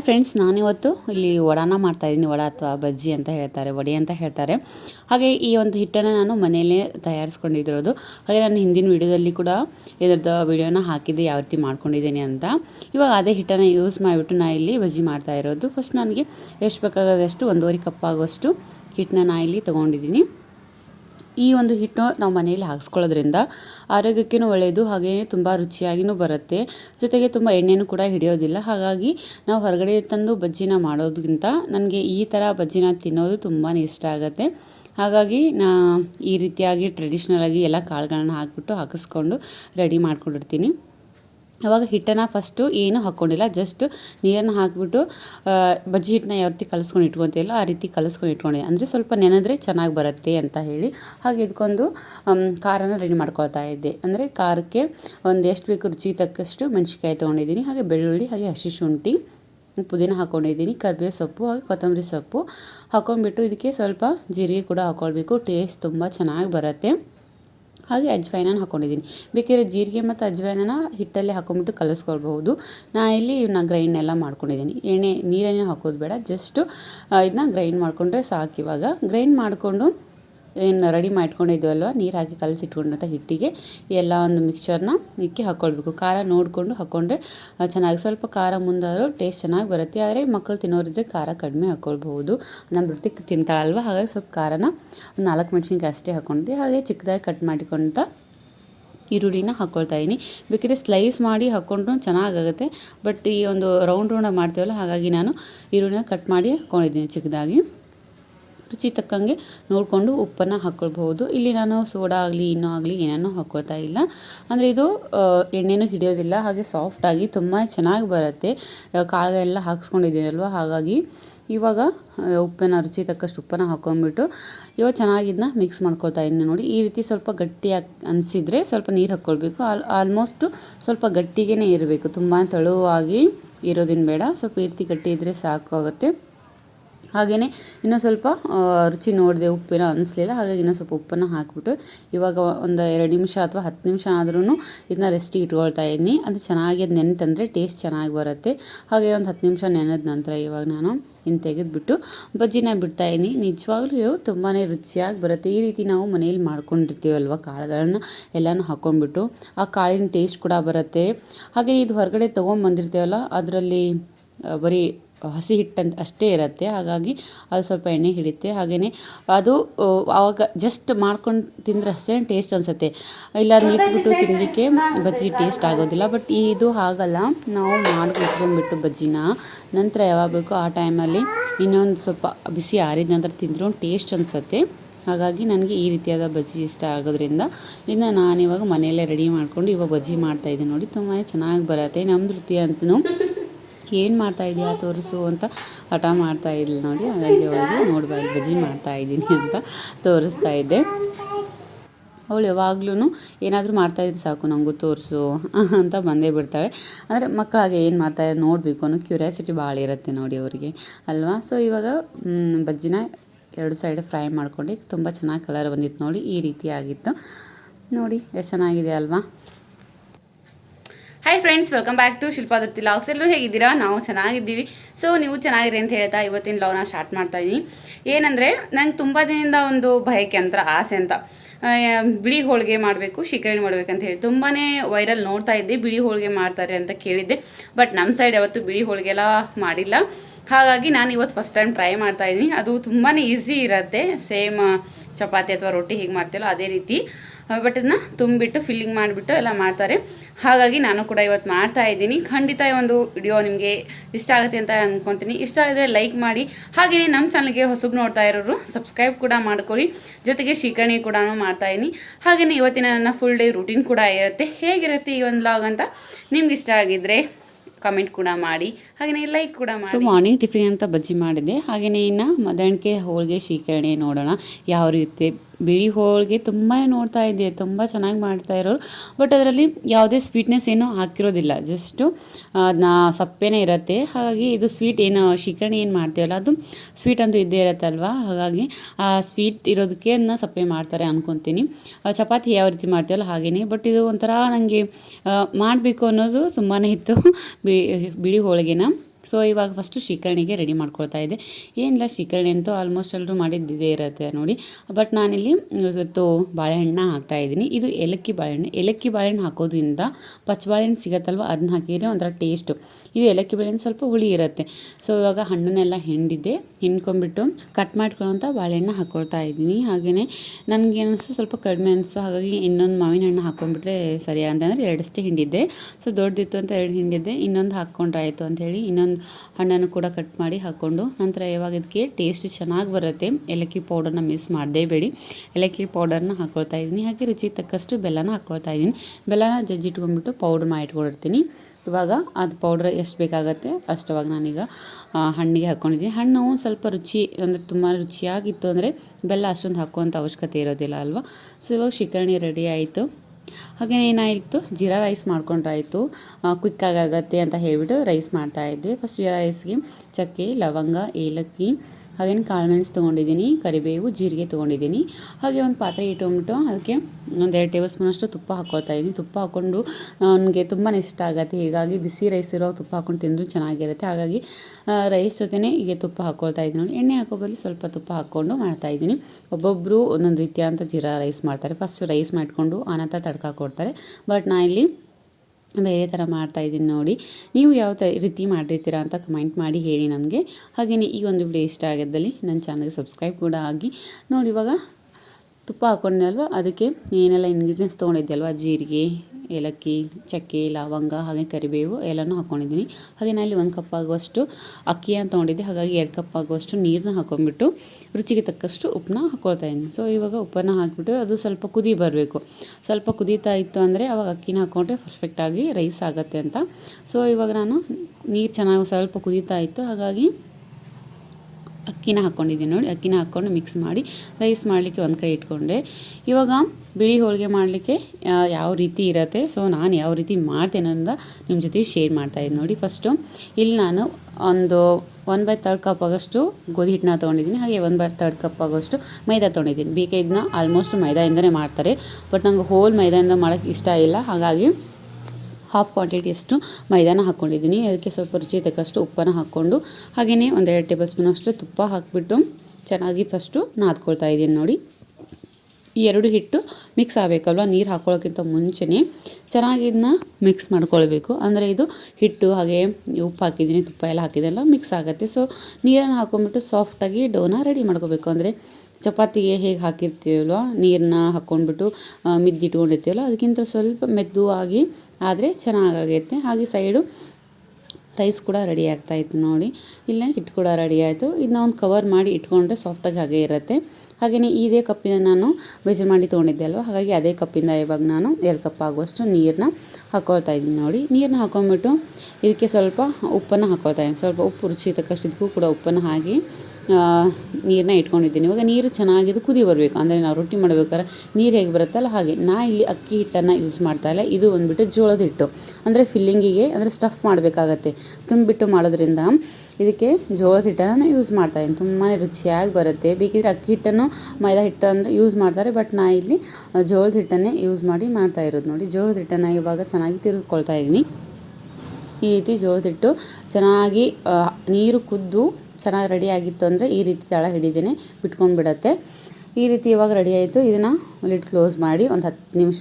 Hi friends, ನಾನಿವತ್ತು ಇಲ್ಲಿ ವಡಾನ ಮಾಡ್ತಾಯಿದ್ದೀನಿ ವಡ ಅಥವಾ ಬಜ್ಜಿ ಅಂತ ಹೇಳ್ತಾರೆ, ವಡೆ ಅಂತ ಹೇಳ್ತಾರೆ. ಹಾಗೆ ಈ ಒಂದು ಹಿಟ್ಟನ್ನು ನಾನು ಮನೆಯಲ್ಲೇ ತಯಾರಿಸ್ಕೊಂಡಿದ್ದಿರೋದು ಹಾಗೆ ನಾನು ಹಿಂದಿನ ವಿಡಿಯೋದಲ್ಲಿ ಕೂಡ ಇದರದ್ದು ವಿಡಿಯೋನ ಹಾಕಿದ್ದೆ, ಯಾವ ರೀತಿ ಮಾಡ್ಕೊಂಡಿದ್ದೀನಿ ಅಂತ. ಇವಾಗ ಅದೇ ಹಿಟ್ಟನ್ನು ಯೂಸ್ ಮಾಡಿಬಿಟ್ಟು ನಾನು ಇಲ್ಲಿ ಬಜ್ಜಿ ಮಾಡ್ತಾ ಇರೋದು. ಫಸ್ಟ್ ನನಗೆ ಎಷ್ಟು ಬೇಕಾಗೋದಷ್ಟು ಒಂದೂವರೆ ಕಪ್ ಆಗುವಷ್ಟು ಹಿಟ್ಟನ್ನ ನಾನು ಇಲ್ಲಿ ತೊಗೊಂಡಿದ್ದೀನಿ. ಈ ಒಂದು ಹಿಟ್ಟು ನಾವು ಮನೆಯಲ್ಲಿ ಹಾಕ್ಸ್ಕೊಳ್ಳೋದ್ರಿಂದ ಆರೋಗ್ಯಕ್ಕೂ ಒಳ್ಳೆಯದು ಹಾಗೆಯೇ ತುಂಬ ರುಚಿಯಾಗಿಯೂ ಬರುತ್ತೆ. ಜೊತೆಗೆ ತುಂಬ ಎಣ್ಣೆನೂ ಕೂಡ ಹಿಡಿಯೋದಿಲ್ಲ. ಹಾಗಾಗಿ ನಾವು ಹೊರಗಡೆ ತಂದು ಬಜ್ಜಿನ ಮಾಡೋದಕ್ಕಿಂತ ನನಗೆ ಈ ಥರ ಬಜ್ಜಿನ ತಿನ್ನೋದು ತುಂಬಾ ಇಷ್ಟ ಆಗುತ್ತೆ. ಹಾಗಾಗಿ ನಾ ಈ ರೀತಿಯಾಗಿ ಟ್ರೆಡಿಷ್ನಲ್ ಆಗಿ ಎಲ್ಲ ಕಾಳುಗಳನ್ನ ಹಾಕಿಬಿಟ್ಟು ಹಾಕಿಸ್ಕೊಂಡು ರೆಡಿ ಮಾಡ್ಕೊಂಡಿರ್ತೀನಿ. ಅವಾಗ ಹಿಟ್ಟನ್ನು ಫಸ್ಟು ಏನು ಹಾಕ್ಕೊಂಡಿಲ್ಲ ಜಸ್ಟ್ ನೀರನ್ನು ಹಾಕಿಬಿಟ್ಟು ಬಜ್ಜಿ ಹಿಟ್ಟನ್ನ ಯಾವ ರೀತಿ ಕಲಿಸ್ಕೊಂಡು ಇಟ್ಕೊತೀವಲ್ಲ ಆ ರೀತಿ ಕಲಸ್ಕೊಂಡು ಇಟ್ಕೊಂಡೆ ಅಂದರೆ ಸ್ವಲ್ಪ ನೆನೆದ್ರೆ ಚೆನ್ನಾಗಿ ಬರುತ್ತೆ ಅಂತ ಹೇಳಿ ಹಾಗೆ ಇದ್ಕೊಂಡು ಖಾರನ ರೆಡಿ ಮಾಡ್ಕೊಳ್ತಾ ಇದ್ದೆ. ಅಂದರೆ ಖಾರಕ್ಕೆ ಒಂದು ಎಷ್ಟು ಬೇಕು ರುಚಿ ತಕ್ಕಷ್ಟು ಮೆಣಸಿನ್ಕಾಯಿ ತೊಗೊಂಡಿದ್ದೀನಿ, ಹಾಗೆ ಬೆಳ್ಳುಳ್ಳಿ, ಹಾಗೆ ಹಸಿ ಶುಂಠಿ, ಪುದೀನ ಹಾಕ್ಕೊಂಡಿದ್ದೀನಿ ಕರಿಬೇವು ಸೊಪ್ಪು, ಹಾಗೆ ಕೊತ್ತಂಬರಿ ಸೊಪ್ಪು ಹಾಕ್ಕೊಂಡ್ಬಿಟ್ಟು ಇದಕ್ಕೆ ಸ್ವಲ್ಪ ಜೀರಿಗೆ ಕೂಡ ಹಾಕ್ಕೊಳ್ಬೇಕು ಟೇಸ್ಟ್ ತುಂಬ ಚೆನ್ನಾಗಿ ಬರುತ್ತೆ. ಹಾಗೆ ಅಜ್ವಾಯಿನ ಹಾಕ್ಕೊಂಡಿದ್ದೀನಿ ಬೇಕಿದ್ರೆ ಜೀರಿಗೆ ಮತ್ತು ಅಜ್ವಾಯಿನ ಹಿಟ್ಟಲ್ಲಿ ಹಾಕೊಂಬಿಟ್ಟು ಕಲಿಸ್ಕೊಳ್ಬಹುದು. ನಾ ಇಲ್ಲಿ ಇವನ್ನ ಗ್ರೈಂಡ್ ಎಲ್ಲ ಮಾಡ್ಕೊಂಡಿದ್ದೀನಿ. ಎಣ್ಣೆ ನೀರೇನೇ ಹಾಕೋದು ಬೇಡ. ಜಸ್ಟು ಇದನ್ನ ಗ್ರೈಂಡ್ ಮಾಡಿಕೊಂಡ್ರೆ ಸಾಕು ಇವಾಗ. ಗ್ರೈಂಡ್ ಮಾಡಿಕೊಂಡು ಏನು ರೆಡಿ ಮಾಡ್ಕೊಂಡಿದ್ದೀವಲ್ವ ನೀರು ಹಾಕಿ ಕಲಸಿಟ್ಕೊಂಡಂಥ ಹಿಟ್ಟಿಗೆ ಎಲ್ಲ ಒಂದು ಮಿಕ್ಸ್ಚರ್ನ ಇಕ್ಕಿ ಹಾಕ್ಕೊಳ್ಬೇಕು ಖಾರ ನೋಡಿಕೊಂಡು ಹಾಕ್ಕೊಂಡ್ರೆ ಚೆನ್ನಾಗಿ, ಸ್ವಲ್ಪ ಖಾರ ಮುಂದಾದರೂ ಟೇಸ್ಟ್ ಚೆನ್ನಾಗಿ ಬರುತ್ತೆ. ಆದರೆ ಮಕ್ಕಳು ತಿನ್ನೋರಿದ್ರೆ ಖಾರ ಕಡಿಮೆ ಹಾಕ್ಕೊಳ್ಬಹುದು ನಮ್ಮ ವೃತ್ತಿ ತಿಂತಾಳಲ್ವ? ಹಾಗಾಗಿ ಸ್ವಲ್ಪ ಖಾರನ ನಾಲ್ಕು ಮೆಣಸಿನ್ಕಾಯಿ ಅಷ್ಟೇ ಹಾಕ್ಕೊಂಡಿದ್ದೆ ಹಾಗೆ ಚಿಕ್ಕದಾಗಿ ಕಟ್ ಮಾಡಿಕೊಂತ ಈರುಳ್ಳಿನ ಹಾಕ್ಕೊಳ್ತಾ ಇದ್ದೀನಿ ಬೇಕಿದ್ರೆ ಸ್ಲೈಸ್ ಮಾಡಿ ಹಾಕ್ಕೊಂಡ್ರು ಚೆನ್ನಾಗಾಗುತ್ತೆ. ಬಟ್ ಈ ಒಂದು ರೌಂಡ್ ರೌಂಡಾಗಿ ಮಾಡ್ತೀವಲ್ಲ, ಹಾಗಾಗಿ ನಾನು ಈರುಳ್ಳಿನ ಕಟ್ ಮಾಡಿ ಹಾಕ್ಕೊಂಡಿದ್ದೀನಿ ಚಿಕ್ಕದಾಗಿ. ರುಚಿ ತಕ್ಕಂಗೆ ನೋಡಿಕೊಂಡು ಉಪ್ಪನ್ನು ಹಾಕ್ಕೊಳ್ಬಹುದು ಇಲ್ಲಿ ನಾನು ಸೋಡಾ ಆಗಲಿ, ಇನ್ನೂ ಆಗಲಿ ಏನೇನೋ ಹಾಕ್ಕೊಳ್ತಾ ಇಲ್ಲ. ಅಂದರೆ ಇದು ಎಣ್ಣೆನೂ ಹಿಡಿಯೋದಿಲ್ಲ, ಹಾಗೆ ಸಾಫ್ಟಾಗಿ ತುಂಬ ಚೆನ್ನಾಗಿ ಬರುತ್ತೆ. ಕಾಳೆಲ್ಲ ಹಾಕ್ಸ್ಕೊಂಡಿದ್ದೀನಲ್ವ, ಹಾಗಾಗಿ ಇವಾಗ ಉಪ್ಪನ್ನು, ರುಚಿ ತಕ್ಕಷ್ಟು ಉಪ್ಪನ್ನು ಹಾಕೊಂಡ್ಬಿಟ್ಟು ಇವಾಗ ಚೆನ್ನಾಗಿದ್ದನ್ನ ಮಿಕ್ಸ್ ಮಾಡ್ಕೊಳ್ತಾ ಇದ್ದೀನಿ ನೋಡಿ. ಈ ರೀತಿ ಸ್ವಲ್ಪ ಗಟ್ಟಿಯಾಗಿ ಅನಿಸಿದರೆ ಸ್ವಲ್ಪ ನೀರು ಹಾಕ್ಕೊಳ್ಬೇಕು ಆಲ್ ಆಲ್ಮೋಸ್ಟು ಸ್ವಲ್ಪ ಗಟ್ಟಿಗೇ ಇರಬೇಕು. ತುಂಬ ತೆಳುವಾಗಿ ಇರೋದಿನ ಬೇಡ. ಸ್ವಲ್ಪ ಈ ರೀತಿ ಗಟ್ಟಿ ಇದ್ದರೆ ಸಾಕಾಗುತ್ತೆ. ಹಾಗೆಯೇ ಇನ್ನೂ ಸ್ವಲ್ಪ ರುಚಿ ನೋಡಿದೆ ಉಪ್ಪೇನೋ ಅನಿಸ್ಲಿಲ್ಲ, ಹಾಗಾಗಿ ಇನ್ನೂ ಸ್ವಲ್ಪ ಉಪ್ಪನ್ನು ಹಾಕಿಬಿಟ್ಟು ಇವಾಗ ಒಂದು ಎರಡು ನಿಮಿಷ ಅಥವಾ ಹತ್ತು ನಿಮಿಷ ಆದ್ರೂ ಇದನ್ನ ರೆಸ್ಟಿಗೆ ಇಟ್ಕೊಳ್ತಾ ಇದ್ದೀನಿ ಅದು ಚೆನ್ನಾಗಿ ಅದು ನೆನೆತಂದರೆ ಟೇಸ್ಟ್ ಚೆನ್ನಾಗಿ ಬರುತ್ತೆ. ಹಾಗೆ ಒಂದು ಹತ್ತು ನಿಮಿಷ ನೆನೆದ ನಂತರ ಇವಾಗ ನಾನು ಇನ್ನು ತೆಗೆದುಬಿಟ್ಟು ಬಜ್ಜಿನ ಬಿಡ್ತಾಯಿದ್ದೀನಿ ನಿಜವಾಗ್ಲೂ ತುಂಬಾ ರುಚಿಯಾಗಿ ಬರುತ್ತೆ. ಈ ರೀತಿ ನಾವು ಮನೆಯಲ್ಲಿ ಮಾಡ್ಕೊಂಡಿರ್ತೀವಲ್ವ ಕಾಳುಗಳನ್ನು ಎಲ್ಲನೂ ಹಾಕ್ಕೊಂಡ್ಬಿಟ್ಟು ಆ ಕಾಳಿನ ಟೇಸ್ಟ್ ಕೂಡ ಬರುತ್ತೆ. ಹಾಗೆ ಇದು ಹೊರಗಡೆ ತೊಗೊಂಬಂದಿರ್ತೀವಲ್ಲ, ಅದರಲ್ಲಿ ಬರೀ ಹಸಿ ಹಿಟ್ಟಂತ ಅಷ್ಟೇ ಇರುತ್ತೆ. ಹಾಗಾಗಿ ಅದು ಸ್ವಲ್ಪ ಎಣ್ಣೆ ಹಿಡಿಯುತ್ತೆ. ಹಾಗೆಯೇ ಅದು ಆವಾಗ ಜಸ್ಟ್ ಮಾಡ್ಕೊಂಡು ತಿಂದರೆ ಅಷ್ಟೇ ಟೇಸ್ಟ್ ಅನಿಸುತ್ತೆ. ಇಲ್ಲ ನೀಟ್ಬಿಟ್ಟು ತಿನ್ನಲಿಕ್ಕೆ ಬಜ್ಜಿ ಟೇಸ್ಟ್ ಆಗೋದಿಲ್ಲ. ಬಟ್ ಇದು ಹಾಗಲ್ಲ. ನಾವು ಮಾಡ್ಕೊಂಡ್ಬಿಟ್ಟು ಬಜ್ಜಿನ. ನಂತರ ಯಾವಾಗ ಬೇಕೋ ಆ ಟೈಮಲ್ಲಿ ಇನ್ನೊಂದು ಸ್ವಲ್ಪ ಬಿಸಿ ಆರಿದ ನಂತರ ತಿಂದರೂ ಟೇಸ್ಟ್ ಅನಿಸುತ್ತೆ. ಹಾಗಾಗಿ ನನಗೆ ಈ ರೀತಿಯಾದ ಬಜ್ಜಿ ಇಷ್ಟ ಆಗೋದ್ರಿಂದ ಇನ್ನು ನಾನಿವಾಗ ಮನೆಯಲ್ಲೇ ರೆಡಿ ಮಾಡಿಕೊಂಡು ಇವಾಗ ಬಜ್ಜಿ ಮಾಡ್ತಾಯಿದ್ದೀನಿ ನೋಡಿ. ತುಂಬಾ ಚೆನ್ನಾಗಿ ಬರುತ್ತೆ. ನಮ್ಮ ವೃತ್ತಿ ಅಂತೂ ಏನು ಮಾಡ್ತಾ ಇದೆಯಾ ತೋರಿಸು ಅಂತ ಹಠ ಮಾಡ್ತಾ ಇದ್ಲು ನೋಡಿ, ಹಾಗಾಗಿ ಅವಳಿಗೆ ನೋಡ್ಬಾರ್ದು, ಬಜ್ಜಿ ಮಾಡ್ತಾ ಇದ್ದೀನಿ ಅಂತ ತೋರಿಸ್ತಾ ಇದ್ದೆ. ಅವಳು ಯಾವಾಗ್ಲೂ ಏನಾದರೂ ಮಾಡ್ತಾಯಿದ್ರೆ ಸಾಕು ನನಗೂ ತೋರಿಸು ಅಂತ ಬಂದೇ ಬಿಡ್ತಾಳೆ. ಅಂದರೆ ಮಕ್ಕಳಾಗೆ ಏನು ಮಾಡ್ತಾರೆ ನೋಡಬೇಕು ಅನ್ನೋ ಕ್ಯೂರಿಯಾಸಿಟಿ ಭಾಳ ಇರುತ್ತೆ ನೋಡಿ ಅವರಿಗೆ, ಅಲ್ವಾ? ಸೊ ಇವಾಗ ಬಜ್ಜಿನ ಎರಡು ಸೈಡ್ ಫ್ರೈ ಮಾಡ್ಕೊಂಡು, ತುಂಬ ಚೆನ್ನಾಗಿ ಕಲರ್ ಬಂದಿತ್ತು ನೋಡಿ, ಈ ರೀತಿ ಆಗಿತ್ತು. ನೋಡಿ, ಎಷ್ಟು ಚೆನ್ನಾಗಿದೆ ಅಲ್ವಾ? Hi friends welcome back to Shilpadatti vlogs ಎಲ್ಲರೂ ಹೇಗಿದ್ದೀರಾ? ನಾವು ಚೆನ್ನಾಗಿದ್ದೀವಿ. ಸೊ ನೀವು ಚೆನ್ನಾಗಿರಿ ಅಂತ ಹೇಳ್ತಾ ಇವತ್ತಿನ ಲಾಗ್ನ ಸ್ಟಾರ್ಟ್ ಮಾಡ್ತಾ ಇದ್ದೀನಿ ಏನಂದರೆ, ನಂಗೆ ತುಂಬ ದಿನದಿಂದ ಒಂದು ಬಯಕೆ ಅಂತ, ಆಸೆ ಅಂತ ಬಿಳಿ ಹೋಳಿಗೆ ಮಾಡಬೇಕು ಶಿಕರಣಿ ಮಾಡ್ಬೇಕಂತ ಹೇಳಿ ತುಂಬಾ ವೈರಲ್ ನೋಡ್ತಾ ಇದ್ದೆ, ಬಿಳಿ ಹೋಳಿಗೆ ಮಾಡ್ತಾರೆ ಅಂತ ಕೇಳಿದ್ದೆ. ಬಟ್ ನಮ್ಮ ಸೈಡ್ ಯಾವತ್ತು ಬಿಳಿ ಹೋಳಿಗೆ ಎಲ್ಲ ಮಾಡಿಲ್ಲ. ಹಾಗಾಗಿ ನಾನು ಇವತ್ತು ಫಸ್ಟ್ ಟೈಮ್ ಟ್ರೈ ಮಾಡ್ತಾ ಇದ್ದೀನಿ ಅದು ತುಂಬಾ ಈಸಿ ಇರುತ್ತೆ. ಸೇಮ್ ಚಪಾತಿ ಅಥವಾ ರೊಟ್ಟಿ ಹೀಗೆ ಮಾಡ್ತೀವಲ್ಲ, ಅದೇ ರೀತಿ. ಬಟ್ ಇದನ್ನ ತುಂಬಿಟ್ಟು ಫಿಲ್ಲಿಂಗ್ ಮಾಡಿಬಿಟ್ಟು ಎಲ್ಲ ಮಾಡ್ತಾರೆ. ಹಾಗಾಗಿ ನಾನು ಕೂಡ ಇವತ್ತು ಮಾಡ್ತಾ ಇದ್ದೀನಿ. ಖಂಡಿತ ಈ ಒಂದು ವಿಡಿಯೋ ನಿಮಗೆ ಇಷ್ಟ ಆಗುತ್ತೆ ಅಂತ ಅಂದ್ಕೊತೀನಿ ಇಷ್ಟ ಆದರೆ ಲೈಕ್ ಮಾಡಿ. ಹಾಗೆಯೇ ನಮ್ಮ ಚಾನಲ್ಗೆ ಹೊಸಬ್ ನೋಡ್ತಾ ಇರೋರು ಸಬ್ಸ್ಕ್ರೈಬ್ ಕೂಡ ಮಾಡ್ಕೊಳ್ಳಿ. ಜೊತೆಗೆ ಶಿಕರಣಿ ಕೂಡ ಮಾಡ್ತಾ ಇದ್ದೀನಿ. ಹಾಗೆಯೇ ಇವತ್ತಿನ ನನ್ನ ಫುಲ್ ಡೇ ರೂಟೀನ್ ಕೂಡ ಇರುತ್ತೆ. ಹೇಗಿರುತ್ತೆ ಈ ಒಂದು ಲಾಗ್ ಅಂತ ನಿಮ್ಗೆ ಇಷ್ಟ ಆಗಿದ್ರೆ ಕಮೆಂಟ್ ಕೂಡ ಮಾಡಿ. ಹಾಗೆಯೇ ಲೈಕ್ ಕೂಡ ಮಾಡಿ. ಸೊ ಮಾರ್ನಿಂಗ್ ಟಿಫಿನ್ ಅಂತ ಬಜ್ಜಿ ಮಾಡಿದೆ ಹಾಗೆಯೇ ಇನ್ನು ಮದಣಿಕೆ ಹೋಳಿಗೆ ಶೀಕರಣೆ ನೋಡೋಣ. ಯಾವ ರೀತಿ ಬಿಳಿ ಹೋಳಿಗೆ ತುಂಬ ನೋಡ್ತಾ ಇದ್ದೆ, ತುಂಬ ಚೆನ್ನಾಗಿ ಮಾಡ್ತಾ ಇರೋರು. ಬಟ್ ಅದರಲ್ಲಿ ಯಾವುದೇ ಸ್ವೀಟ್ನೆಸ್ ಏನು ಹಾಕಿರೋದಿಲ್ಲ. ಜಸ್ಟು ಅದನ್ನ ಸಪ್ಪೆನೇ ಇರುತ್ತೆ. ಹಾಗಾಗಿ ಇದು ಸ್ವೀಟ್ ಏನು ಶಿಕರಣಿ ಏನು ಮಾಡ್ತೀವಲ್ಲ, ಅದು ಸ್ವೀಟ್ ಅಂತೂ ಇದ್ದೇ ಇರುತ್ತಲ್ವ? ಹಾಗಾಗಿ ಆ ಸ್ವೀಟ್ ಇರೋದಕ್ಕೆ ಅದನ್ನ ಸಪ್ಪೆ ಮಾಡ್ತಾರೆ ಅಂದ್ಕೊತೀನಿ ಚಪಾತಿ ಯಾವ ರೀತಿ ಮಾಡ್ತೀವಲ್ಲ ಹಾಗೆಯೇ ಬಟ್ ಇದು ಒಂಥರ ನನಗೆ ಮಾಡಬೇಕು ಅನ್ನೋದು ತುಂಬಾ ಇತ್ತು. ಬಿಳಿ ಹೋಳಿಗೆನ. ಸೊ ಇವಾಗ ಫಸ್ಟು ಶೀಕರಣಿಗೆ ರೆಡಿ ಮಾಡ್ಕೊಳ್ತಾ ಇದ್ದೆ. ಏನಿಲ್ಲ, ಶೀಕರಣೆ ಅಂತೂ ಆಲ್ಮೋಸ್ಟ್ ಎಲ್ಲರೂ ಮಾಡಿದ್ದಿದ್ದೇ ಇರುತ್ತೆ ನೋಡಿ. ಬಟ್ ನಾನಿಲ್ಲಿ, ಇವತ್ತು ಹಾಕ್ತಾ ಇದ್ದೀನಿ. ಇದು ಏಲಕ್ಕಿ ಬಾಳೆಹಣ್ಣು. ಏಲಕ್ಕಿ ಬಾಳೆಹಣ್ಣು ಹಾಕೋದ್ರಿಂದ ಪಚ್ಚ ಬಾಳೆಹಣ್ಣು ಸಿಗತ್ತಲ್ವ? ಅದನ್ನ ಹಾಕಿದರೆ ಒಂಥರ ಟೇಸ್ಟು ಇದು ಏಲಕ್ಕಿ ಬಾಳೆಹಣ್ಣು ಸ್ವಲ್ಪ ಹುಳಿ ಇರುತ್ತೆ. ಸೊ ಇವಾಗ ಹಣ್ಣನ್ನೆಲ್ಲ ಹಿಂಡಿದ್ದೆ ಹಿಂಡ್ಕೊಂಡ್ಬಿಟ್ಟು ಕಟ್ ಮಾಡ್ಕೊಳ್ಳೋಂಥ ಬಾಳೆಹಣ್ಣು ಹಾಕ್ಕೊಳ್ತಾ ಇದ್ದೀನಿ. ಹಾಗೆಯೇ ನನಗೆ ಅನಿಸ್ತು ಸ್ವಲ್ಪ ಕಡಿಮೆ ಅನಿಸ್ತು ಹಾಗಾಗಿ ಇನ್ನೊಂದು ಮಾವಿನ ಹಣ್ಣು ಹಾಕ್ಕೊಂಡ್ಬಿಟ್ರೆ ಸರಿಯಾಗಿ ಅಂತಂದರೆ ಎರಡಷ್ಟೇ ಹಿಂಡಿದ್ದೆ. ಸೊ ದೊಡ್ಡದಿತ್ತು ಅಂತ ಎರಡು ಹಿಂಡಿದ್ದೆ. ಇನ್ನೊಂದು ಹಾಕ್ಕೊಂಡ್ರಾಯಿತು ಅಂಥೇಳಿ ಇನ್ನೊಂದು ಹಣ್ಣನ್ನು ಕೂಡ ಕಟ್ ಮಾಡಿ ಹಾಕ್ಕೊಂಡು ನಂತರ ಯಾವಾಗ ಇದಕ್ಕೆ ಟೇಸ್ಟ್ ಚೆನ್ನಾಗಿ ಬರುತ್ತೆ, ಏಲಕ್ಕಿ ಪೌಡರ್ನ ಮಿಸ್ ಮಾಡದೇ ಬೇಡಿ. ಏಲಕ್ಕಿ ಪೌಡರ್ನ ಹಾಕ್ಕೊಳ್ತಾ ಇದ್ದೀನಿ. ಹಾಗೆ ರುಚಿಗೆ ತಕ್ಕಷ್ಟು ಬೆಲ್ಲನ ಹಾಕ್ಕೊಳ್ತಾ ಇದ್ದೀನಿ. ಬೆಲ್ಲನ ಜಜ್ಜಿಟ್ಕೊಂಡ್ಬಿಟ್ಟು ಪೌಡ್ರ್ ಮಾಡಿ ಇಟ್ಕೊಂಡಿರ್ತೀನಿ. ಇವಾಗ ಅದು ಪೌಡ್ರ್ ಎಷ್ಟು ಬೇಕಾಗತ್ತೆ ಅಷ್ಟವಾಗ ನಾನೀಗ ಹಣ್ಣಿಗೆ ಹಾಕ್ಕೊಂಡಿದ್ದೀನಿ ಹಣ್ಣು ಸ್ವಲ್ಪ ರುಚಿ, ಅಂದರೆ ತುಂಬ ರುಚಿಯಾಗಿತ್ತು ಅಂದರೆ ಬೆಲ್ಲ ಅಷ್ಟೊಂದು ಹಾಕುವಂಥ ಅವಶ್ಯಕತೆ ಇರೋದಿಲ್ಲ ಅಲ್ವಾ? ಸೊ ಇವಾಗ ಶಿಕರಣಿ ರೆಡಿ ಆಯಿತು. ಹಾಗೆ ಏನಾಯಿತು? ಜೀರಾ ರೈಸ್ ಮಾಡ್ಕೊಂಡ್ರಾಯಿತು. ಕ್ವಿಕ್ಕಾಗಿ ಆಗತ್ತೆ ಅಂತ ಹೇಳಿಬಿಟ್ಟು ರೈಸ್ ಮಾಡ್ತಾಯಿದ್ದೆ ಫಸ್ಟ್ ಜೀರಾ ರೈಸ್ಗೆ ಚಕ್ಕೆ, ಲವಂಗ, ಏಲಕ್ಕಿ ಹಾಗೇನು ಕಾಳುಮೆಣಸು ತೊಗೊಂಡಿದ್ದೀನಿ, ಕರಿಬೇವು, ಜೀರಿಗೆ ತೊಗೊಂಡಿದ್ದೀನಿ. ಹಾಗೆ ಒಂದು ಪಾತ್ರೆ ಇಟ್ಕೊಂಡ್ಬಿಟ್ಟು ಅದಕ್ಕೆ ಒಂದು ಎರಡು ಟೇಬಲ್ ಸ್ಪೂನಷ್ಟು ತುಪ್ಪ ಹಾಕ್ಕೊಳ್ತಾ ಇದ್ದೀನಿ. ತುಪ್ಪ ಹಾಕ್ಕೊಂಡು ನನಗೆ ತುಂಬಾ ಇಷ್ಟ ಆಗುತ್ತೆ. ಹೀಗಾಗಿ ಬಿಸಿ ರೈಸ್ ಇರೋ ತುಪ್ಪ ಹಾಕ್ಕೊಂಡು ತಿಂದರೂ ಚೆನ್ನಾಗಿರುತ್ತೆ. ಹಾಗಾಗಿ ರೈಸ್ ಜೊತೆನೇ ಹೀಗೆ ತುಪ್ಪ ಹಾಕ್ಕೊಳ್ತಾ ಇದ್ದೀನಿ ನೋಡಿ. ಎಣ್ಣೆ ಹಾಕೋ ಬದಲು ಸ್ವಲ್ಪ ತುಪ್ಪ ಹಾಕ್ಕೊಂಡು ಮಾಡ್ತಾಯಿದ್ದೀನಿ ಒಬ್ಬೊಬ್ಬರು ಒಂದೊಂದು ರೀತಿಯಾದಂಥ ಜೀರಾ ರೈಸ್ ಮಾಡ್ತಾರೆ. ಫಸ್ಟು ರೈಸ್ ಮಾಡಿಕೊಂಡು ಆನಂತರ ತಡ್ಕ ಕೊಡ್ತಾರೆ. ಬಟ್ ನಾ ಇಲ್ಲಿ ಬೇರೆ ಥರ ಮಾಡ್ತಾಯಿದ್ದೀನಿ ನೋಡಿ. ನೀವು ಯಾವ ಥರ ರೀತಿ ಮಾಡಿರ್ತೀರಾ ಅಂತ ಕಮೆಂಟ್ ಮಾಡಿ ಹೇಳಿ ನನಗೆ. ಹಾಗೆಯೇ ಈ ಒಂದು ವಿಡಿಯೋ ಇಷ್ಟ ಆಗಿದ್ದಲ್ಲಿ ನನ್ನ ಚಾನಲ್ಗೆ ಸಬ್ಸ್ಕ್ರೈಬ್ ಕೂಡ ಆಗಿ. ನೋಡಿ ಇವಾಗ ತುಪ್ಪ ಹಾಕೊಂಡೆ ಅಲ್ವಾ? ಅದಕ್ಕೆ ಏನೆಲ್ಲ ಇಂಗ್ರೀಡಿಯೆಂಟ್ಸ್ ತೊಗೊಂಡಿದ್ದೆ ಅಲ್ವಾ? ಜೀರಿಗೆ ಏಲಕ್ಕಿ, ಚಕ್ಕೆ, ಲವಂಗ ಹಾಗೆ ಕರಿಬೇವು ಎಲ್ಲನೂ ಹಾಕ್ಕೊಂಡಿದ್ದೀನಿ ಹಾಗೆ ನಾನು ಇಲ್ಲಿ ಒಂದು ಕಪ್ ಆಗುವಷ್ಟು ಅಕ್ಕಿಯನ್ನು ತೊಗೊಂಡಿದ್ದೆ. ಹಾಗಾಗಿ ಎರಡು ಕಪ್ ಆಗುವಷ್ಟು ನೀರನ್ನ ಹಾಕೊಂಡ್ಬಿಟ್ಟು ರುಚಿಗೆ ತಕ್ಕಷ್ಟು ಉಪ್ಪನ್ನ ಹಾಕ್ಕೊಳ್ತಾ ಇದ್ದೀನಿ. ಸೊ ಇವಾಗ ಉಪ್ಪನ್ನ ಹಾಕಿಬಿಟ್ಟು ಅದು ಸ್ವಲ್ಪ ಕುದಿ ಬರಬೇಕು. ಸ್ವಲ್ಪ ಕುದೀತಾ ಇತ್ತು ಅಂದರೆ ಅವಾಗ ಅಕ್ಕಿನ ಹಾಕ್ಕೊಂಡ್ರೆ ಪರ್ಫೆಕ್ಟಾಗಿ ರೈಸ್ ಆಗುತ್ತೆ ಅಂತ. ಸೊ ಇವಾಗ ನಾನು ನೀರು ಚೆನ್ನಾಗಿ ಸ್ವಲ್ಪ ಕುದೀತಾ ಇತ್ತು. ಹಾಗಾಗಿ ಅಕ್ಕಿನ ಹಾಕ್ಕೊಂಡಿದ್ದೀನಿ ನೋಡಿ, ಅಕ್ಕಿನ ಹಾಕ್ಕೊಂಡು ಮಿಕ್ಸ್ ಮಾಡಿ ರೈಸ್ ಮಾಡಲಿಕ್ಕೆ ಒಂದು ಕೈ ಇಟ್ಕೊಂಡೆ. ಇವಾಗ ಬಿಳಿ ಹೋಳಿಗೆ ಮಾಡಲಿಕ್ಕೆ ಯಾವ ರೀತಿ ಇರುತ್ತೆ? ಸೊ ನಾನು ಯಾವ ರೀತಿ ಮಾಡ್ತೇನೆ ಅಂತ ನಿಮ್ಮ ಜೊತೆ ಶೇರ್ ಮಾಡ್ತಾಯಿದ್ದೀನಿ ನೋಡಿ. ಫಸ್ಟು ಇಲ್ಲಿ ನಾನು ಒಂದು ಒನ್ ಬೈ ತರ್ಡ್ ಕಪ್ ಆಗೋಷ್ಟು ಗೋಧಿ ಹಿಟ್ಟನ್ನ ತೊಗೊಂಡಿದ್ದೀನಿ, ಹಾಗೆ ಒನ್ ಬೈ ತರ್ಡ್ ಕಪ್ ಆಗೋಷ್ಟು ಮೈದಾ ತೊಗೊಂಡಿದ್ದೀನಿ. ಬೇಕೆ ಇದನ್ನ ಆಲ್ಮೋಸ್ಟ್ ಮೈದಾಯಿಂದನೇ ಮಾಡ್ತಾರೆ ಬಟ್ ನಂಗೆ ಹೋಲ್ ಮೈದಾಯಿಂದ ಮಾಡೋಕ್ಕೆ ಇಷ್ಟ ಇಲ್ಲ. ಹಾಗಾಗಿ ಹಾಫ್ ಕ್ವಾಂಟಿಟಿಯಷ್ಟು ಮೈದಾನ ಹಾಕ್ಕೊಂಡಿದ್ದೀನಿ ಅದಕ್ಕೆ ಸ್ವಲ್ಪ ರುಚಿ ತಕ್ಕಷ್ಟು ಉಪ್ಪನ್ನು ಹಾಕ್ಕೊಂಡು ಹಾಗೆಯೇ ಒಂದೆರಡು ಟೇಬಲ್ ಸ್ಪೂನಷ್ಟು ತುಪ್ಪ ಹಾಕಿಬಿಟ್ಟು ಚೆನ್ನಾಗಿ ಫಸ್ಟು ನಾದ್ಕೊಳ್ತಾ ಇದ್ದೀನಿ ನೋಡಿ. ಈ ಎರಡು ಹಿಟ್ಟು ಮಿಕ್ಸ್ ಆಗಬೇಕಲ್ವ? ನೀರು ಹಾಕ್ಕೊಳ್ಳೋಕ್ಕಿಂತ ಮುಂಚೆನೇ ಚೆನ್ನಾಗಿ ಇದನ್ನ ಮಿಕ್ಸ್ ಮಾಡ್ಕೊಳ್ಬೇಕು. ಅಂದರೆ ಇದು ಹಿಟ್ಟು, ಹಾಗೆ ಉಪ್ಪು ಹಾಕಿದ್ದೀನಿ, ತುಪ್ಪ ಎಲ್ಲ ಹಾಕಿದೆಲ್ಲ ಮಿಕ್ಸ್ ಆಗುತ್ತೆ. ಸೊ ನೀರನ್ನು ಹಾಕ್ಕೊಂಬಿಟ್ಟು ಸಾಫ್ಟಾಗಿ ಡೋನ ರೆಡಿ ಮಾಡ್ಕೋಬೇಕು. ಅಂದರೆ ಚಪಾತಿಗೆ ಹೇಗೆ ಹಾಕಿರ್ತೀವಲ್ವ? ನೀರನ್ನ ಹಾಕ್ಕೊಂಡ್ಬಿಟ್ಟು ಮಿದ್ದಿಟ್ಕೊಂಡಿರ್ತೀವಲ್ಲ ಅದಕ್ಕಿಂತ ಸ್ವಲ್ಪ ಮೆದುವಾಗಿ ಆದರೆ ಚೆನ್ನಾಗಾಗೈತೆ. ಹಾಗೆ ಸೈಡು ರೈಸ್ ಕೂಡ ರೆಡಿ ಆಗ್ತಾ ಇತ್ತು ನೋಡಿ. ಇಲ್ಲೇ ಹಿಟ್ಟು ಕೂಡ ರೆಡಿ ಆಯಿತು. ಇದನ್ನ ಒಂದು ಕವರ್ ಮಾಡಿ ಇಟ್ಕೊಂಡ್ರೆ ಸಾಫ್ಟಾಗಿ ಹಾಗೆ ಇರುತ್ತೆ. ಹಾಗೆಯೇ ಇದೇ ಕಪ್ಪಿನ ನಾನು ಮೆಜರ್ ಮಾಡಿ ತೊಗೊಂಡಿದ್ದೆ ಅಲ್ವ? ಹಾಗಾಗಿ ಅದೇ ಕಪ್ಪಿಂದ ಇವಾಗ ನಾನು ಎರಡು ಕಪ್ ಆಗುವಷ್ಟು ನೀರನ್ನ ಹಾಕ್ಕೊಳ್ತಾ ಇದ್ದೀನಿ ನೋಡಿ. ನೀರನ್ನ ಹಾಕೊಂಡ್ಬಿಟ್ಟು, ಇದಕ್ಕೆ ಸ್ವಲ್ಪ ಉಪ್ಪನ್ನು ಹಾಕ್ಕೊಳ್ತಾ ಇದ್ದೀನಿ. ಸ್ವಲ್ಪ ಉಪ್ಪು ರುಚಿ ತಕ್ಕಷ್ಟು ಇದಕ್ಕೂ ಕೂಡ ಉಪ್ಪನ್ನು ಹಾಕಿ ನೀರನ್ನ ಇಟ್ಕೊಂಡಿದ್ದೀನಿ. ಇವಾಗ ನೀರು ಚೆನ್ನಾಗಿದ್ದು ಕುದಿ ಬರಬೇಕು. ಅಂದರೆ ನಾವು ರೊಟ್ಟಿ ಮಾಡ್ಬೇಕಾದ್ರೆ ನೀರು ಹೇಗೆ ಬರುತ್ತಲ್ಲ ಹಾಗೆ. ನಾ ಇಲ್ಲಿ ಅಕ್ಕಿ ಹಿಟ್ಟನ್ನು ಯೂಸ್ ಮಾಡ್ತಾ ಇಲ್ಲ. ಇದು ಬಂದುಬಿಟ್ಟು ಜೋಳದ ಹಿಟ್ಟು. ಅಂದರೆ ಫಿಲ್ಲಿಂಗಿಗೆ ಅಂದರೆ ಸ್ಟಫ್ ಮಾಡಬೇಕಾಗತ್ತೆ. ತುಂಬಿಟ್ಟು ಮಾಡೋದ್ರಿಂದ ಇದಕ್ಕೆ ಜೋಳದ ಹಿಟ್ಟನ್ನು ಯೂಸ್ ಮಾಡ್ತಾ ಇದ್ದೀನಿ. ತುಂಬಾ ರುಚಿಯಾಗಿ ಬರುತ್ತೆ. ಬೇಕಿದ್ರೆ ಅಕ್ಕಿ ಹಿಟ್ಟನ್ನು ಮೈದಾ ಹಿಟ್ಟು ಯೂಸ್ ಮಾಡ್ತಾರೆ. ಬಟ್ ನಾ ಇಲ್ಲಿ ಜೋಳದ ಹಿಟ್ಟನ್ನೇ ಯೂಸ್ ಮಾಡಿ ಮಾಡ್ತಾ ಇರೋದು ನೋಡಿ. ಜೋಳದ ಹಿಟ್ಟನ್ನು ಇವಾಗ ಚೆನ್ನಾಗಿ ತಿರುಗಿಕೊಳ್ತಾ ಇದ್ದೀನಿ. ಈ ರೀತಿ ಜೋಳದ ಹಿಟ್ಟು ಚೆನ್ನಾಗಿ ನೀರು ಕುದ್ದು ಚೆನ್ನಾಗಿ ರೆಡಿ ಆಗಿತ್ತು ಅಂದರೆ ಈ ರೀತಿ ತಳ ಹಿಡಿದೇನೆ ಬಿಟ್ಕೊಂಡು ಬಿಡತ್ತೆ. ಈ ರೀತಿ ಇವಾಗ ರೆಡಿ ಆಯಿತು. ಇದನ್ನು ಲಿಟ್ ಕ್ಲೋಸ್ ಮಾಡಿ ಒಂದು ಹತ್ತು ನಿಮಿಷ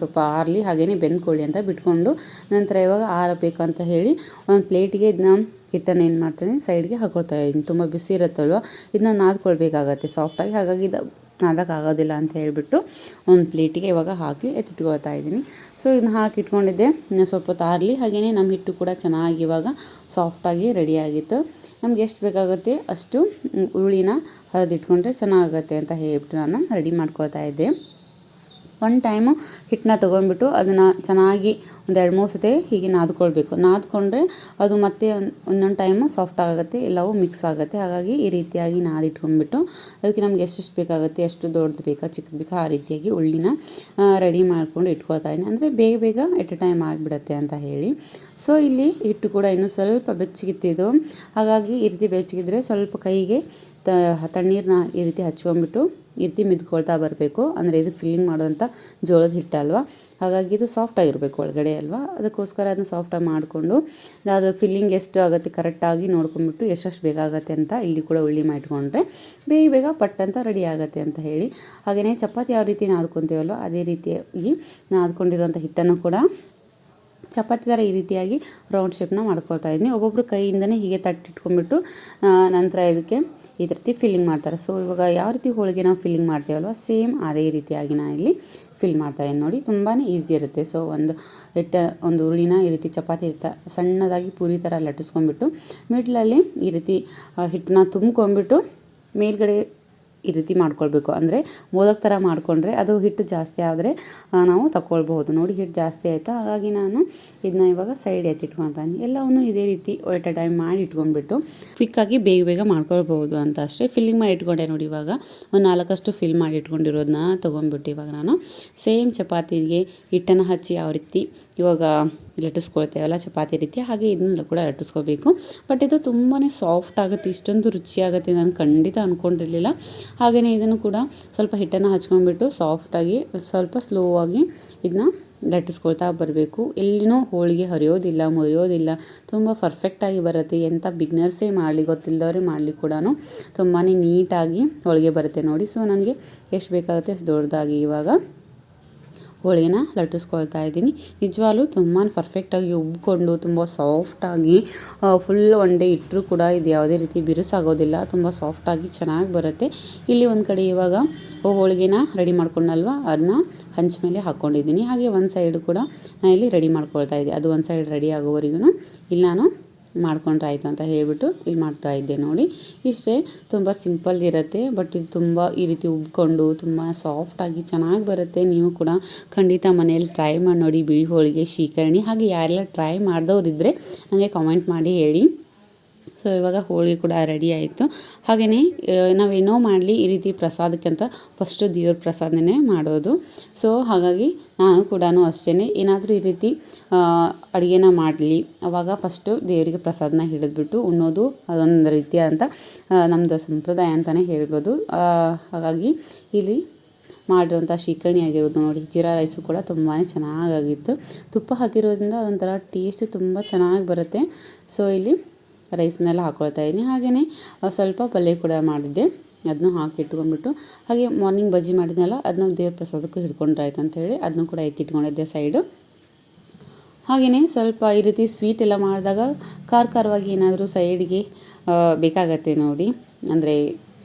ಸ್ವಲ್ಪ ಆರಲಿ ಹಾಗೆಯೇ ಬೆಂದ್ಕೊಳ್ಳಿ ಅಂತ ಬಿಟ್ಕೊಂಡು ನಂತರ ಇವಾಗ ಆರಬೇಕು ಅಂತ ಹೇಳಿ ಒಂದು ಪ್ಲೇಟಿಗೆ ಇದನ್ನ ಹಿಟ್ಟನ್ನು ಏನು ಮಾಡ್ತೀನಿ ಸೈಡ್ಗೆ ಹಾಕೋತಾ ಇದ್ದೀನಿ ತುಂಬ ಬಿಸಿ ಇರುತ್ತಲ್ವ? ಇದನ್ನ ನಾದ್ಕೊಳ್ಬೇಕಾಗತ್ತೆ. ಸಾಫ್ಟಾಗಿ ಹಾಗಾಗಿ ಇದು ನಾದಕ್ಕಾಗೋದಿಲ್ಲ ಅಂತ ಹೇಳ್ಬಿಟ್ಟು ಒಂದು ಪ್ಲೇಟಿಗೆ ಇವಾಗ ಹಾಕಿ ಎತ್ತಿಟ್ಕೊಳ್ತಾ ಇದ್ದೀನಿ. ಸೊ ಇದನ್ನ ಹಾಕಿ ಇಟ್ಕೊಂಡಿದ್ದೆ. ಸ್ವಲ್ಪ ತಾರಲಿ ಹಾಗೆಯೇ ನಮ್ಮ ಹಿಟ್ಟು ಕೂಡ ಚೆನ್ನಾಗಿ ಇವಾಗ ಸಾಫ್ಟಾಗಿ ರೆಡಿಯಾಗಿತ್ತು ನಮ್ಗೆ ಎಷ್ಟು ಬೇಕಾಗುತ್ತೆ ಅಷ್ಟು ಹುರುಳಿನ ಹರಿದಿಟ್ಕೊಂಡ್ರೆ ಚೆನ್ನಾಗುತ್ತೆ ಅಂತ ಹೇಳ್ಬಿಟ್ಟು ನಾನು ರೆಡಿ ಮಾಡ್ಕೊಳ್ತಾ ಇದ್ದೆ. ಒನ್ ಟೈಮು ಹಿಟ್ಟನ್ನ ತೊಗೊಂಡ್ಬಿಟ್ಟು ಅದನ್ನು ಚೆನ್ನಾಗಿ ಒಂದು ಎರಡು ಮೂರು ಸತಿ ಹೀಗೆ ನಾದ್ಕೊಳ್ಬೇಕು. ನಾದ್ಕೊಂಡ್ರೆ ಅದು ಮತ್ತೆ ಒಂದ್- ಒಂದೊಂದು ಟೈಮು ಸಾಫ್ಟ್ ಆಗುತ್ತೆ, ಎಲ್ಲವೂ ಮಿಕ್ಸ್ ಆಗುತ್ತೆ. ಹಾಗಾಗಿ ಈ ರೀತಿಯಾಗಿ ನಾದಿಟ್ಕೊಂಡ್ಬಿಟ್ಟು ಅದಕ್ಕೆ ನಮ್ಗೆ ಎಷ್ಟೆಷ್ಟು ಬೇಕಾಗುತ್ತೆ, ಎಷ್ಟು ದೊಡ್ಡದು ಬೇಕಾ, ಚಿಕ್ಕದು ಬೇಕಾ, ಆ ರೀತಿಯಾಗಿ ಉಳ್ಳಿನ ರೆಡಿ ಮಾಡ್ಕೊಂಡು ಇಟ್ಕೊಳ್ತಾ ಇದ್ದೀನಿ. ಅಂದರೆ ಬೇಗ ಬೇಗ ಎಟ್ ಎ ಟೈಮ್ ಆಗಿಬಿಡತ್ತೆ ಅಂತ ಹೇಳಿ. ಸೊ ಇಲ್ಲಿ ಹಿಟ್ಟು ಕೂಡ ಇನ್ನೂ ಸ್ವಲ್ಪ ಬೆಚ್ಚಗಿತ್ತಿದ್ದು. ಹಾಗಾಗಿ ಈ ರೀತಿ ಬೆಚ್ಚಗಿದ್ರೆ ಸ್ವಲ್ಪ ಕೈಗೆ ತ ತಣ್ಣೀರನ್ನ ಈ ರೀತಿ ಹಚ್ಕೊಂಡ್ಬಿಟ್ಟು ರೀತಿ ಮಿದ್ಕೊಳ್ತಾ ಬರಬೇಕು. ಅಂದರೆ ಇದು ಫಿಲ್ಲಿಂಗ್ ಮಾಡುವಂಥ ಜೋಳದ ಹಿಟ್ಟಲ್ವ ಹಾಗಾಗಿ ಇದು ಸಾಫ್ಟ್ ಆಗಿರಬೇಕು ಒಳಗಡೆ ಅಲ್ವಾ? ಅದಕ್ಕೋಸ್ಕರ ಅದನ್ನ ಸಾಫ್ಟಾಗಿ ಮಾಡಿಕೊಂಡು, ಅದು ಫಿಲ್ಲಿಂಗ್ ಎಷ್ಟು ಆಗುತ್ತೆ ಕರೆಕ್ಟಾಗಿ ನೋಡ್ಕೊಂಡ್ಬಿಟ್ಟು ಎಷ್ಟೆಷ್ಟು ಬೇಕಾಗತ್ತೆ ಅಂತ ಇಲ್ಲಿ ಕೂಡ ಉಳ್ಳಿ ಮಾಡಿಟ್ಕೊಂಡ್ರೆ ಬೇಗ ಬೇಗ ಪಟ್ ಅಂತ ರೆಡಿ ಆಗುತ್ತೆ ಅಂತ ಹೇಳಿ. ಹಾಗೆಯೇ ಚಪಾತಿ ಯಾವ ರೀತಿ ನಾದ್ಕೊತೀವಲ್ವ ಅದೇ ರೀತಿಯಾಗಿ ನಾದ್ಕೊಂಡಿರುವಂಥ ಹಿಟ್ಟನ್ನು ಕೂಡ ಚಪಾತಿ ಥರ ಈ ರೀತಿಯಾಗಿ ರೌಂಡ್ ಶೇಪ್ನ ಮಾಡ್ಕೊಳ್ತಾ ಇದ್ದೀನಿ. ಒಬ್ಬೊಬ್ಬರು ಕೈಯಿಂದನೇ ಹೀಗೆ ತಟ್ಟಿಟ್ಕೊಂಡ್ಬಿಟ್ಟು ನಂತರ ಇದಕ್ಕೆ ಈ ರೀತಿ ಫಿಲ್ಲಿಂಗ್ ಮಾಡ್ತಾರೆ. ಸೊ ಇವಾಗ ಯಾವ ರೀತಿ ಹೋಳಿಗೆ ನಾವು ಫಿಲ್ಲಿಂಗ್ ಮಾಡ್ತೀವಲ್ವ? ಸೇಮ್ ಅದೇ ರೀತಿಯಾಗಿ ನಾನು ಇಲ್ಲಿ ಫಿಲ್ ಮಾಡ್ತಾ ಇದ್ದೀನಿ. ನೋಡಿ ತುಂಬಾ ಈಸಿ ಇರುತ್ತೆ. ಸೊ ಒಂದು ಹಿಟ್ಟ, ಒಂದು ಉರುಳಿನ ಈ ರೀತಿ ಚಪಾತಿ ತ ಸಣ್ಣದಾಗಿ ಪೂರಿ ಥರ ಲಟ್ಟಿಸ್ಕೊಂಡ್ಬಿಟ್ಟು ಮಿಡ್ಲಲ್ಲಿ ಈ ರೀತಿ ಹಿಟ್ಟನ್ನ ತುಂಬ್ಕೊಂಡ್ಬಿಟ್ಟು, ಮೇಲ್ಗಡೆ ಈ ರೀತಿ ಮಾಡ್ಕೊಳ್ಬೇಕು. ಅಂದರೆ ಮೋದಕ ಥರ ಮಾಡಿಕೊಂಡ್ರೆ ಅದು ಹಿಟ್ಟು ಜಾಸ್ತಿ ಆದರೆ ನಾವು ತಗೊಳ್ಬಹುದು ನೋಡಿ ಹಿಟ್ಟು ಜಾಸ್ತಿ ಆಯಿತಾ? ಹಾಗಾಗಿ ನಾನು ಇದನ್ನ ಇವಾಗ ಸೈಡ್ ಎತ್ತಿಟ್ಕೊತಾನೆ ಎಲ್ಲವನ್ನು ಇದೇ ರೀತಿ ಒಟ್ಟ ಟೈಮ್ ಮಾಡಿ ಇಟ್ಕೊಂಡ್ಬಿಟ್ಟು ಕ್ವಿಕ್ಕಾಗಿ ಬೇಗ ಬೇಗ ಮಾಡ್ಕೊಳ್ಬಹುದು ಅಂತ ಅಷ್ಟೇ. ಫಿಲ್ಲಿಂಗ್ ಮಾಡಿ ಇಟ್ಕೊಂಡೆ ನೋಡಿ ಇವಾಗ. ಒಂದು ನಾಲ್ಕಷ್ಟು ಫಿಲ್ ಮಾಡಿ ಇಟ್ಕೊಂಡಿರೋದನ್ನ ತೊಗೊಂಡ್ಬಿಟ್ಟು ಇವಾಗ ನಾನು ಸೇಮ್ ಚಪಾತಿಗೆ ಹಿಟ್ಟನ್ನು ಹಚ್ಚಿ ಯಾವ ರೀತಿ ಇವಾಗ ಲಟ್ಟಿಸ್ಕೊಳ್ತೇವಲ್ಲ ಚಪಾತಿ ರೀತಿ, ಹಾಗೆ ಇದನ್ನ ಕೂಡ ಲಟ್ಟಿಸ್ಕೋಬೇಕು ಬಟ್ ಇದು ತುಂಬಾ ಸಾಫ್ಟ್ ಆಗುತ್ತೆ, ಇಷ್ಟೊಂದು ರುಚಿಯಾಗುತ್ತೆ ನಾನು ಖಂಡಿತ ಅಂದ್ಕೊಂಡಿರಲಿಲ್ಲ ಹಾಗೆಯೇ ಇದನ್ನು ಕೂಡ ಸ್ವಲ್ಪ ಹಿಟ್ಟನ್ನು ಹಚ್ಕೊಂಡ್ಬಿಟ್ಟು ಸಾಫ್ಟಾಗಿ ಸ್ವಲ್ಪ ಸ್ಲೋ ಆಗಿ ಇದನ್ನ ಲಟ್ಟಿಸ್ಕೊಳ್ತಾ ಬರಬೇಕು. ಎಲ್ಲಿನೂ ಹೋಳಿಗೆ ಹರಿಯೋದಿಲ್ಲ, ಮುರಿಯೋದಿಲ್ಲ. ತುಂಬ ಪರ್ಫೆಕ್ಟಾಗಿ ಬರುತ್ತೆ. ಎಂಥ ಬಿಗ್ನರ್ಸೇ ಮಾಡಲಿ ಗೊತ್ತಿಲ್ಲದವ್ರೆ ಮಾಡಲಿ ಕೂಡ ತುಂಬಾ ನೀಟಾಗಿ ಹೋಳಿಗೆ ಬರುತ್ತೆ ನೋಡಿ. ಸೊ ನನಗೆ ಎಷ್ಟು ಬೇಕಾಗುತ್ತೆ ಅಷ್ಟು ದೊಡ್ಡದಾಗಿ ಇವಾಗ ಹೋಳಿಗೆನ ಲಟ್ಟಿಸ್ಕೊಳ್ತಾ ಇದ್ದೀನಿ. ನಿಜವಾಗ್ಲೂ ತುಂಬಾ ಪರ್ಫೆಕ್ಟಾಗಿ ಉಬ್ಬಿಕೊಂಡು ತುಂಬ ಸಾಫ್ಟಾಗಿ ಫುಲ್ ಒನ್ ಡೇ ಇಟ್ಟರೂ ಕೂಡ ಇದು ಯಾವುದೇ ರೀತಿ ಬಿರುಸಾಗೋದಿಲ್ಲ. ತುಂಬ ಸಾಫ್ಟಾಗಿ ಚೆನ್ನಾಗಿ ಬರುತ್ತೆ. ಇಲ್ಲಿ ಒಂದು ಕಡೆ ಇವಾಗ ಹೋಳಿಗೆನ ರೆಡಿ ಮಾಡ್ಕೊಂಡಲ್ವ? ಅದನ್ನ ಹಂಚ ಮೇಲೆ ಹಾಕ್ಕೊಂಡಿದ್ದೀನಿ ಹಾಗೆ ಒಂದು ಸೈಡು ಕೂಡ ನಾನು ಇಲ್ಲಿ ರೆಡಿ ಮಾಡ್ಕೊಳ್ತಾ ಇದ್ದೆ ಅದು ಒಂದು ಸೈಡ್ ರೆಡಿ ಆಗೋವರೆಗೂ ಇಲ್ಲಿ ನಾನು ಮಾಡ್ಕೊಂಡ್ರೆ ಆಯಿತು ಅಂತ ಹೇಳಿಬಿಟ್ಟು ಇಲ್ಲಿ ಮಾಡ್ತಾ ಇದ್ದೆ ನೋಡಿ. ಇಷ್ಟೇ ತುಂಬ ಸಿಂಪಲ್ ಇರುತ್ತೆ, ಬಟ್ ಇದು ತುಂಬ ಈ ರೀತಿ ಉಬ್ಕೊಂಡು ತುಂಬ ಸಾಫ್ಟಾಗಿ ಚೆನ್ನಾಗಿ ಬರುತ್ತೆ. ನೀವು ಕೂಡ ಖಂಡಿತ ಮನೆಯಲ್ಲಿ ಟ್ರೈ ಮಾಡಿ ನೋಡಿ ಬಿಳಿ ಹೋಳಿಗೆ, ಶೀಕರಣಿ ಹಾಗೆ ಯಾರೆಲ್ಲ ಟ್ರೈ ಮಾಡಿದವ್ರಿದ್ದರೆ ನನಗೆ ಕಾಮೆಂಟ್ ಮಾಡಿ ಹೇಳಿ. ಸೊ ಇವಾಗ ಹೋಳಿಗೆ ಕೂಡ ರೆಡಿ ಆಯಿತು. ಹಾಗೆಯೇ ನಾವೇನೋ ಮಾಡಲಿ ಈ ರೀತಿ ಪ್ರಸಾದಕ್ಕೆ ಅಂತ ಫಸ್ಟು ದೇವ್ರ ಪ್ರಸಾದನೇ ಮಾಡೋದು. ಸೊ ಹಾಗಾಗಿ ನಾನು ಕೂಡ ಅಷ್ಟೇ ಏನಾದರೂ ಈ ರೀತಿ ಅಡುಗೆನ ಮಾಡಲಿ. ಅವಾಗ ಫಸ್ಟು ದೇವರಿಗೆ ಪ್ರಸಾದನ ಹಿಡಿದ್ಬಿಟ್ಟು ಉಣ್ಣೋದು ಅದೊಂದು ರೀತಿಯಾದಂಥ ನಮ್ಮದು ಸಂಪ್ರದಾಯ ಅಂತಲೇ ಹೇಳ್ಬೋದು. ಹಾಗಾಗಿ ಇಲ್ಲಿ ಮಾಡಿರೋಂಥ ಶೀಕರಣಿ ಆಗಿರೋದು ನೋಡಿ, ಜೀರಾ ರೈಸು ಕೂಡ ತುಂಬಾ ಚೆನ್ನಾಗಾಗಿತ್ತು. ತುಪ್ಪ ಹಾಕಿರೋದ್ರಿಂದ ಅದೊಂಥರ ಟೇಸ್ಟ್ ತುಂಬ ಚೆನ್ನಾಗಿ ಬರುತ್ತೆ. ಸೊ ಇಲ್ಲಿ ರೈಸ್ನೆಲ್ಲ ಹಾಕೊಳ್ತಾ ಇದ್ದೀನಿ. ಹಾಗೆಯೇ ಸ್ವಲ್ಪ ಪಲ್ಯ ಕೂಡ ಮಾಡಿದ್ದೆ. ಅದನ್ನು ಹಾಕಿ ಇಟ್ಕೊಂಡ್ಬಿಟ್ಟು, ಹಾಗೆ ಮಾರ್ನಿಂಗ್ ಬಜ್ಜಿ ಮಾಡಿದ್ನಲ್ಲ ಅದನ್ನ ದೇವ್ರ ಪ್ರಸಾದಕ್ಕೂ ಅಂತ ಹೇಳಿ ಅದನ್ನು ಕೂಡ ಎತ್ತಿಟ್ಕೊಂಡಿದ್ದೆ ಸೈಡು ಹಾಗೆಯೇ ಸ್ವಲ್ಪ ಈ ರೀತಿ ಸ್ವೀಟ್ ಎಲ್ಲ ಮಾಡಿದಾಗ, ಖಾರ ಖಾರವಾಗಿ ಏನಾದರೂ ಸೈಡ್ಗೆ ಬೇಕಾಗತ್ತೆ ನೋಡಿ. ಅಂದರೆ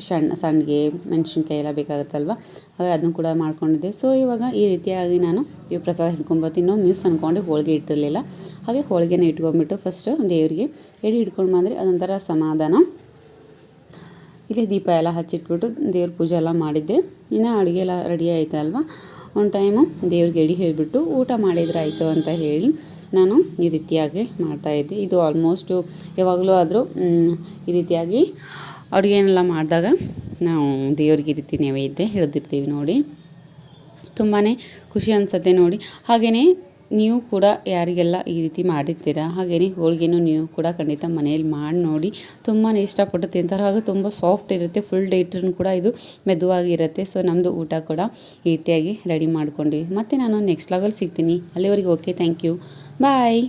ಸಣ್ಣ, ಸಣ್ಣಗೆ ಮೆಣಸಿನ್ಕಾಯಿ ಎಲ್ಲ ಬೇಕಾಗುತ್ತಲ್ವ? ಹಾಗೆ ಅದನ್ನು ಕೂಡ ಮಾಡ್ಕೊಂಡಿದ್ದೆ. ಸೊ ಇವಾಗ ಈ ರೀತಿಯಾಗಿ ನಾನು ಈ ಪ್ರಸಾದ ಹಿಡ್ಕೊಂಬತ್ತಿನೋ ಮಿಸ್ ಅಂದ್ಕೊಂಡು ಹೋಳಿಗೆ ಇಟ್ಟಿರಲಿಲ್ಲ. ಹಾಗೆ ಹೋಳಿಗೆನ ಇಟ್ಕೊಂಬಿಟ್ಟು ಫಸ್ಟು ದೇವರಿಗೆ ಎಡೆ ಹಿಡ್ಕೊಂಡು ಬಂದರೆ ಅದೊಂಥರ ಸಮಾಧಾನ. ಇಲ್ಲಿ ದೀಪ ಎಲ್ಲ ಹಚ್ಚಿಟ್ಬಿಟ್ಟು ದೇವ್ರ ಪೂಜೆ ಎಲ್ಲ ಮಾಡಿದ್ದೆ. ಇನ್ನು ಅಡುಗೆ ಎಲ್ಲ ರೆಡಿ ಆಯ್ತಲ್ವ? ಒಂದು ಟೈಮು ದೇವ್ರಿಗೆ ಎಡಿ ಹೇಳಿಬಿಟ್ಟು ಊಟ ಮಾಡಿದ್ರೆ ಆಯಿತು ಅಂತ ಹೇಳಿ ನಾನು ಈ ರೀತಿಯಾಗಿ ಮಾಡ್ತಾಯಿದ್ದೆ ಇದು ಆಲ್ಮೋಸ್ಟು ಯಾವಾಗಲೂ ಆದರೂ ಈ ರೀತಿಯಾಗಿ ಅಡುಗೆನೆಲ್ಲ ಮಾಡಿದಾಗ ನಾವು ದೇವ್ರಿಗೆ ಈ ರೀತಿ ನೈವೇದ್ಯ ಹಿಡಿದಿರ್ತೀವಿ ನೋಡಿ. ತುಂಬಾ ಖುಷಿ ಅನಿಸುತ್ತೆ ನೋಡಿ. ಹಾಗೆಯೇ ನೀವು ಕೂಡ ಯಾರಿಗೆಲ್ಲ ಈ ರೀತಿ ಮಾಡಿರ್ತೀರಾ ಹಾಗೆಯೇ ಹೋಳಿಗೆನೂ ನೀವು ಕೂಡ ಖಂಡಿತ ಮನೆಯಲ್ಲಿ ಮಾಡಿ ನೋಡಿ. ತುಂಬಾ ಇಷ್ಟಪಟ್ಟು ತಿಂತಾರೆ. ಹಾಗೆ ತುಂಬ ಸಾಫ್ಟ್ ಇರುತ್ತೆ ಫುಲ್ ಡೇಟ್ರೂ ಕೂಡ ಇದು ಮೆದುವಾಗಿರುತ್ತೆ ಸೊ ನಮ್ಮದು ಊಟ ಕೂಡ ಈ ರೀತಿಯಾಗಿ ರೆಡಿ ಮಾಡ್ಕೊಂಡ್ವಿ. ಮತ್ತು ನಾನು ನೆಕ್ಸ್ಟ್ ಲಾಗಲ್ಲಿ ಸಿಗ್ತೀನಿ. ಅಲ್ಲಿವರೆಗೆ ಓಕೆ ಥ್ಯಾಂಕ್ ಯು ಬಾಯ್